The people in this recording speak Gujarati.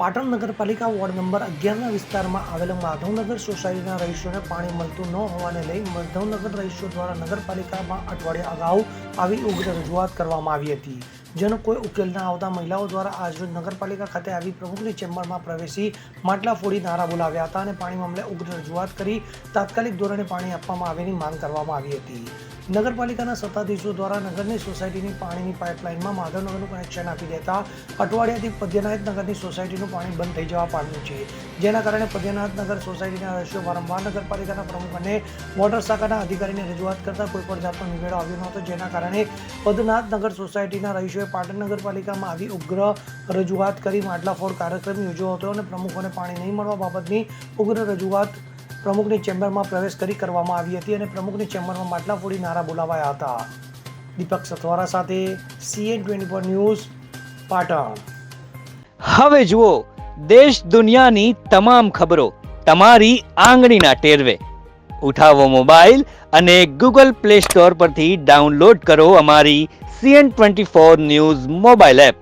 પાટણ નગરપાલિકા વોર્ડ નંબર અગિયારના વિસ્તારમાં આવેલ માધવનગર સોસાયટીના રહીશોને પાણી મળતું ન હોવાને લઈ માધવનગર રહીશો દ્વારા નગરપાલિકામાં અઠવાડિયા અગાઉ આવી ઉગ્ર રજૂઆત કરવામાં આવી હતી. જેનો કોઈ ઉકેલ ના આવતા મહિલાઓ દ્વારા આજરોજ નગરપાલિકા ખાતે આવી પ્રમુખની ચેમ્બરમાં પ્રવેશી માટલા ફોડી નારા બોલાવ્યા હતા અને પાણી મામલે ઉગ્ર રજૂઆત કરી તાત્કાલિક ધોરણે પાણી આપવામાં આવેની માંગ કરવામાં આવી હતી. નગરપાલિકાના સત્તાધીશો દ્વારા નગરની સોસાયટીની પાણીની પાઇપલાઇનમાં માધવનગરનું કનેક્શન આપી દેતા અઠવાડિયાથી પદ્યનાથ નગરની સોસાયટીનું પાણી બંધ થઈ જવા પામ્યું છે. જેના કારણે પદ્યનાથ નગર સોસાયટીના રહીશો વારંવાર નગરપાલિકાના પ્રમુખ અને વોટર શાખાના અધિકારીને રજૂઆત કરતા કોઈ પણ જાતનો નિવેડો આવ્યો નહોતો, જેના કારણે પદનાથ નગર સોસાયટીના રહીશોએ પાટણ નગરપાલિકામાં આવી ઉગ્ર રજૂઆત કરી માટલા ફોડ કાર્યક્રમ યોજ્યો હતો અને પ્રમુખોને પાણી નહીં મળવા બાબતની ઉગ્ર રજૂઆત પ્રમુખની ચેમ્બરમાં પ્રવેશ કરી કરવામાં આવી હતી અને પ્રમુખની ચેમ્બરમાં માટલા ફોડી નારા બોલાવાયા હતા. દીપક સથવારા સાથે CN twenty four news, Patan. હવે જુઓ, દેશ દુનિયાની તમામ ખબરો તમારી આંગળીના ટેરવે. ઉઠાવો મોબાઈલ અને ગૂગલ પ્લે સ્ટોર પરથી ડાઉનલોડ કરો અમારી CN twenty four news mobile app.